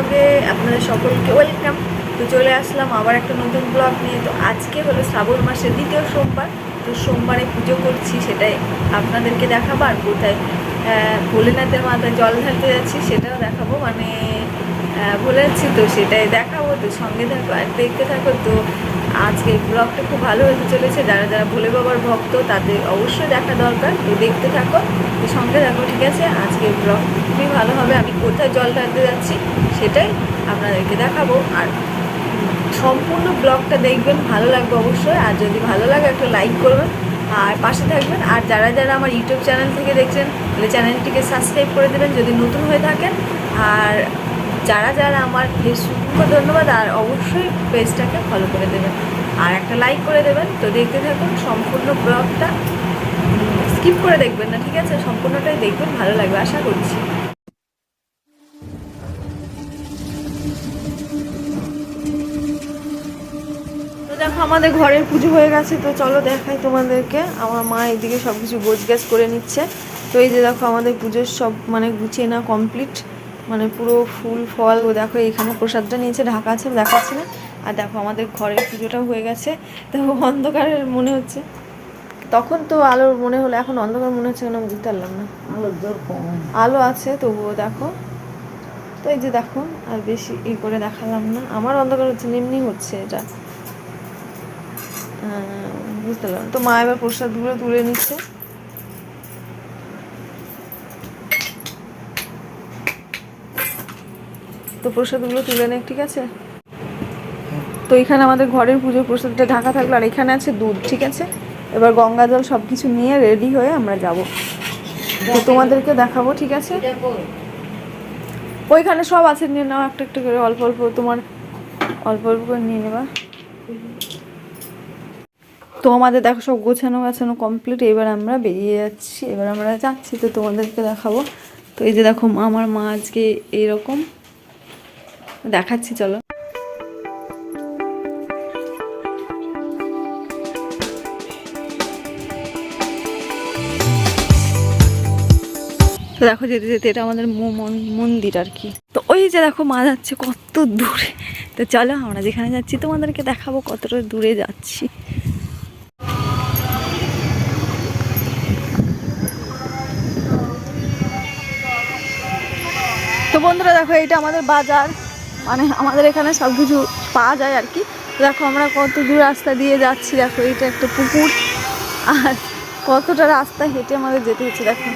ব্লগে আপনাদের সকলকে ওয়েলকাম তো চলে আসলাম আবার একটা নতুন ব্লগ নিয়ে। তো আজকে হলো শ্রাবণ মাসের দ্বিতীয় সোমবার। তো সোমবারে পুজো করছি, সেটাই আপনাদেরকে দেখাবো। আর কোথায় ভোলেনাথের মাথায় জল ঢালতে যাচ্ছি, সেটাও দেখাবো। মানে ভুলে যাচ্ছি তো, সেটাই দেখাবো। তো সঙ্গে থাকো আর দেখতে থাকো। তো আজকে ব্লগটা খুব ভালো হতে চলেছে। যারা যারা ভোলে বাবার ভক্ত, তাদের অবশ্যই দেখা দরকার। তো দেখতে থাকো, তো সঙ্গে থাকো, ঠিক আছে? আজকে ব্লগ খুবই ভালো হবে। আমি কোথায় জল ঢালতে যাচ্ছি সেটাই আপনাদেরকে দেখাবো। আর সম্পূর্ণ ব্লগটা দেখবেন, ভালো লাগবে অবশ্যই। আর যদি ভালো লাগে, একটা লাইক করবেন। আর পাশে থাকবেন। আর যারা যারা আমার ইউটিউব চ্যানেল থেকে দেখছেন, তাহলে চ্যানেলটিকে সাবস্ক্রাইব করে দেবেন যদি নতুন হয়ে থাকেন। আর যারা যারা আমার ফেসবুককে ধন্যবাদ। আর অবশ্যই পেজটাকে ফলো করে দেবেন। আর একটা লাইক করে দেবেন। তো দেখতে থাকুন, সম্পূর্ণ ব্লগটা। স্কিপ করে দেখবেন না, ঠিক আছে? সম্পূর্ণটাই দেখবেন, ভালো লাগবে, আশা করছি। দেখো আমাদের ঘরের পুজো হয়ে গেছে তো চলো দেখাই তোমাদেরকে। আমার মা এদিকে সব কিছু গোছ গ্যাস করে নিচ্ছে। তো এই যে দেখো আমাদের পুজোর সব মানে গুছিয়ে না কমপ্লিট মানে পুরো ফুল ফল ও দেখো এখানে প্রসাদটা নিয়েছে ঢাকা আছে দেখাচ্ছি না। আর দেখো আমাদের ঘরের পুজোটাও হয়ে গেছে। তো অন্ধকারের মনে হচ্ছে তখন তো আলোর মনে হলো এখন অন্ধকার মনে হচ্ছে কেন আমি বুঝতে পারলাম না। আলো আছে তবুও দেখো। তো এই যে দেখো আর বেশি ই করে দেখালাম না। আমার অন্ধকার হচ্ছে এমনি হচ্ছে এটা। বুঝতে পারলাম। তো মা এবার প্রসাদগুলো তুলে নিচ্ছে। তো প্রসাদগুলো তুলে নে, ঠিক আছে? তো এখানে আমাদের ঘরের পুজোর প্রসাদটা ঢাকা থাকল, আর এখানে আছে দুধ, ঠিক আছে? এবার গঙ্গা জল সব কিছু নিয়ে রেডি হয়ে আমরা যাব। তো তোমাদেরকে দেখাবো, ঠিক আছে? ওইখানে সব আছে, নিয়ে নাও একটা একটা করে, অল্প অল্প তোমার, অল্প অল্প করে নিয়ে নেবা। তো আমাদের দেখো সব গোছানো গাছানো কমপ্লিট এবার আমরা বেরিয়ে যাচ্ছি। এবার আমরা যাচ্ছি, তো তোমাদেরকে দেখাবো। তো এই যে দেখো আমার মা আজকে এইরকম দেখাচ্ছি, চলো। তো দেখো, যেতে যেতে এটা আমাদের মন- মন্দির আর কি। তো ওই যে দেখো, মা যাচ্ছে কত দূরে। তো চলো, আমরা যেখানে যাচ্ছি, তোমাদেরকে দেখাবো কতটা দূরে যাচ্ছি। বন্ধুরা, দেখো এটা আমাদের বাজার। মানে আমাদের এখানে সব কিছু পাওয়া যায় আর কি। দেখো, আমরা কত দূর রাস্তা দিয়ে যাচ্ছি। দেখো এটা একটা পুকুর। আর কতটা রাস্তা হেঁটে আমাদের যেতে হচ্ছে, দেখো।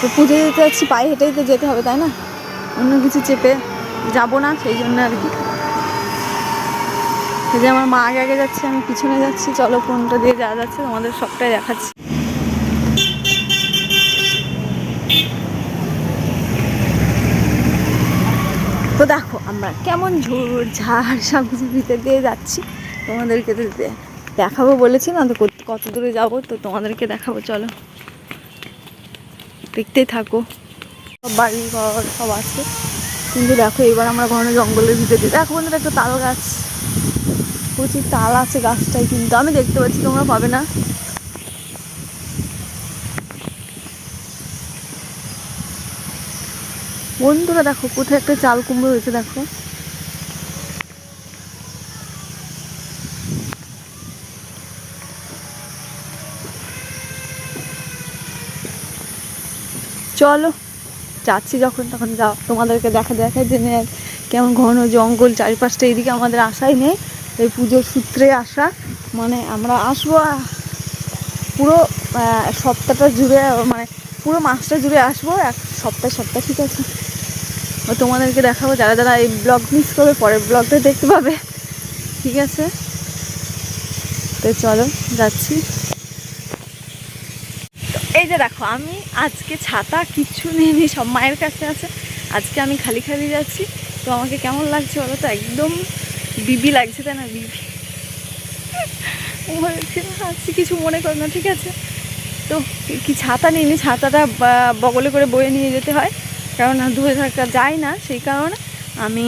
তো পুজো দিতে যাচ্ছি, পায়ে হেঁটেই তো যেতে হবে, তাই না? অন্য কিছু চেপে যাব না, সেই জন্য আর কি। যে আমার মা আগে আগে যাচ্ছে, আমি পিছনে যাচ্ছি। চলো কোনটা দিয়ে যাওয়া যাচ্ছে, তোমাদের সবটাই দেখাচ্ছি। তো দেখো, আমরা কেমন ঝোড় ঝাড় সব কিছু ভিতর দিয়ে যাচ্ছি। তোমাদেরকে তো দেখাবো বলেছি না, তো কত- দূরে যাব, তো তোমাদেরকে দেখাবো, চলো। দেখতেই থাকো। সব বাড়ি ঘর, সব আছে। কিন্তু দেখো, এবার আমরা ঘন জঙ্গলের ভিতরে দিই দেখো বন্ধুরা, একটা তাল গাছ। প্রচুর তাল আছে গাছটায়, কিন্তু আমি দেখতে পাচ্ছি তোমরা পাবে না। বন্ধুরা, দেখো কোথায় একটা চাল কুমড়ো হয়েছে, দেখো। চলো, যাচ্ছি যখন, তখন যাও। তোমাদেরকে দেখা দেখা জেনে কেমন ঘন জঙ্গল, চারিপাশটা এদিকে আমাদের আশাই নেই। এই পুজোর সূত্রে আসা মানে আমরা আসব পুরো সপ্তাহটা জুড়ে মানে পুরো মাসটা জুড়ে আসব, এক সপ্তাহ সপ্তাহ ঠিক আছে। তোমাদেরকে দেখাবো যারা যারা এই ব্লগ মিস করবে, পরের ব্লগটা দেখতে পাবে। ঠিক আছে? তো চলো, যাচ্ছি। এই যে দেখো, আমি আজকে ছাতা কিচ্ছু নিইনি, সব মায়ের কাছে আছে। আজকে আমি খালি খালি যাচ্ছি। তো আমাকে কেমন লাগছে বলো তো? একদম বিবি লাগছে, তাই না বিবি? আজকে কিছু মনে করো না, ঠিক আছে? তো কি- কি ছাতা নিইনি, ছাতাটা বগলে করে বয়ে নিয়ে যেতে হয়। কারণ ধুয়ে থাকা যায় না, সেই কারণে আমি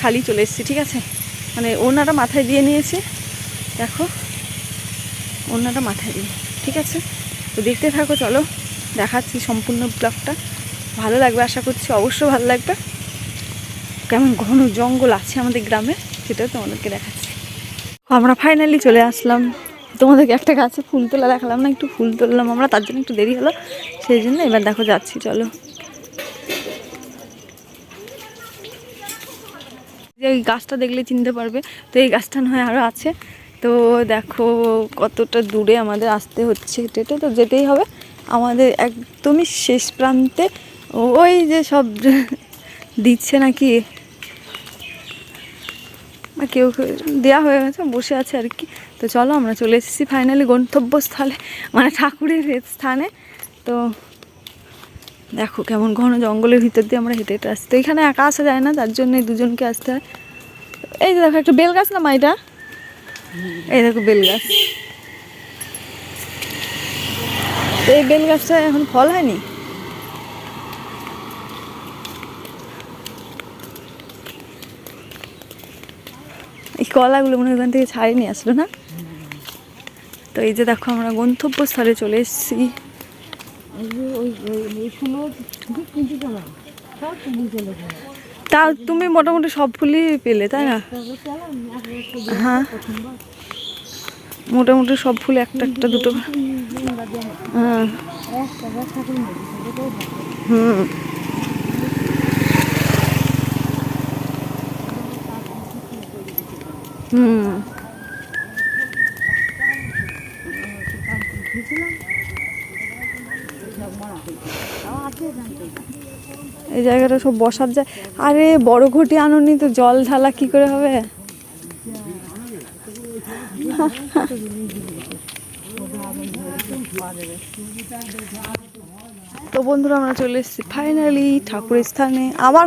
খালি চলে এসেছি, ঠিক আছে? মানে ওনাটা মাথায় দিয়ে নিয়েছি, দেখো। ওনাটা মাথায় দিয়ে, ঠিক আছে? তো দেখতে থাকো, চলো, দেখাচ্ছি সম্পূর্ণ ব্লগটা। ভালো লাগবে, আশা করছি অবশ্যই ভালো লাগবে। কেমন ঘন জঙ্গল আছে আমাদের গ্রামে, সেটাও তোমাদেরকে দেখাচ্ছি। আমরা ফাইনালি চলে আসলাম। তোমাদেরকে একটা গাছে ফুল তোলা দেখালাম না, একটু ফুল তুললাম আমরা, তার জন্য একটু দেরি হলো। সেই জন্য এবার দেখো যাচ্ছি, চলো। যে এই গাছটা দেখলে চিনতে পারবে, তো এই গাছটা নয় আরও আছে। তো দেখো কতটা দূরে আমাদের আসতে হচ্ছে হেঁটে তো যেতেই হবে। আমাদের একদমই শেষ প্রান্তে, ওই যে সব দিচ্ছে নাকি? কেউ দেওয়া হয়ে গেছে, বসে আছে আর কি। তো চলো আমরা চলে এসেছি ফাইনালি গন্তব্যস্থলে মানে ঠাকুরের স্থানে। তো দেখো কেমন ঘন জঙ্গলের ভিতর দিয়ে আমরা হেঁটে হেঁটে আসছি। তো এখানে একা আসা যায় না, তার জন্য দুজনকে আসতে হয়। এই যে দেখো, একটা বেল গাছ না মাইটা এই দেখো বেল গাছ। এই বেল গাছটা এখন ফল হয়নি? এই কলাগুলো মনে হয় ওখান থেকে ছাড়িয়ে নিয়ে আসলো না? তো এই যে দেখো আমরা গন্তব্যস্থলে চলে এসেছি। তা তুমি মোটামুটি সব ফুলই পেলে, তাই না? হ্যাঁ। মোটামুটি সব ফুল একটা একটা দুটো। হ্যাঁ। হুম। হুম। জায়গাটা সব বসার যায়। আরে, বড় ঘটি আনুনি তো জল ঢালা কি করে হবে? তো বন্ধুরা, আমরা চলে এসেছি ফাইনালি ঠাকুরের স্থানে। আবার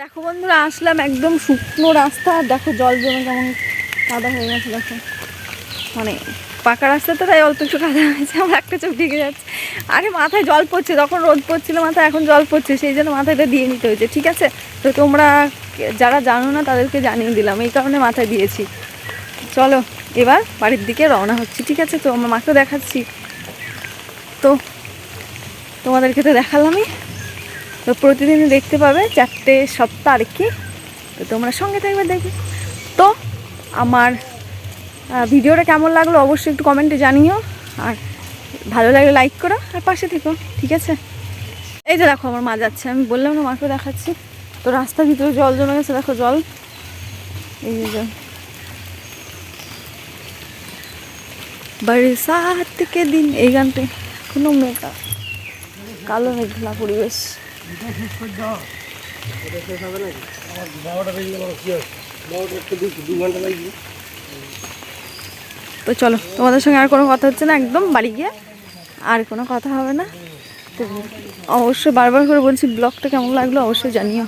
দেখো বন্ধুরা, আসলাম একদম শুকনো রাস্তা। আর দেখো জল জমে কেমন কাদা হয়ে গেছে, দেখো। মানে পাকা রাস্তা তো, তাই অল্প একটু কাদা হয়েছে, আমার একটা চোখ ঢেকে যাচ্ছে। আরে মাথায় জল পড়ছে তখন রোদ পড়ছিল মাথায়, এখন জল পড়ছে, সেই জন্য মাথায়টা দিয়ে নিতে হয়েছে, ঠিক আছে? তো তোমরা যারা জানো না, তাদেরকে জানিয়ে দিলাম, এই কারণে মাথায় দিয়েছি। চলো, এবার বাড়ির দিকে রওনা হচ্ছি, ঠিক আছে? তো আমার মাকেও দেখাচ্ছি। তো তোমাদেরকে তো দেখালামই। তো প্রতিদিন দেখতে পাবে চারটে সপ্তাহ আর কি। তো তোমরা সঙ্গে থাকবে দেখবে। তো আমার ভিডিওটা কেমন লাগল অবশ্যই একটু কমেন্টে জানিও। আর ভালো লাগলে লাইক করো আর পাশে থেকো, ঠিক আছে? এই যে দেখো আমার মা যাচ্ছে, আমি বললাম না মাকেও দেখাচ্ছি। তো রাস্তার ভিতরে জল জমে গেছে, দেখো জল। এই যে জল। বরসাত কে দিন, এই গানটা কোনো মেঘা কালো মেঘলা পরিবেশ। তো চলো তোমাদের সঙ্গে আর কোনো কথা হচ্ছে না একদম বাড়ি গিয়ে আর কোনো কথা হবে না। তো অবশ্যই বারবার করে বলছি ব্লগটা কেমন লাগল অবশ্যই জানিও।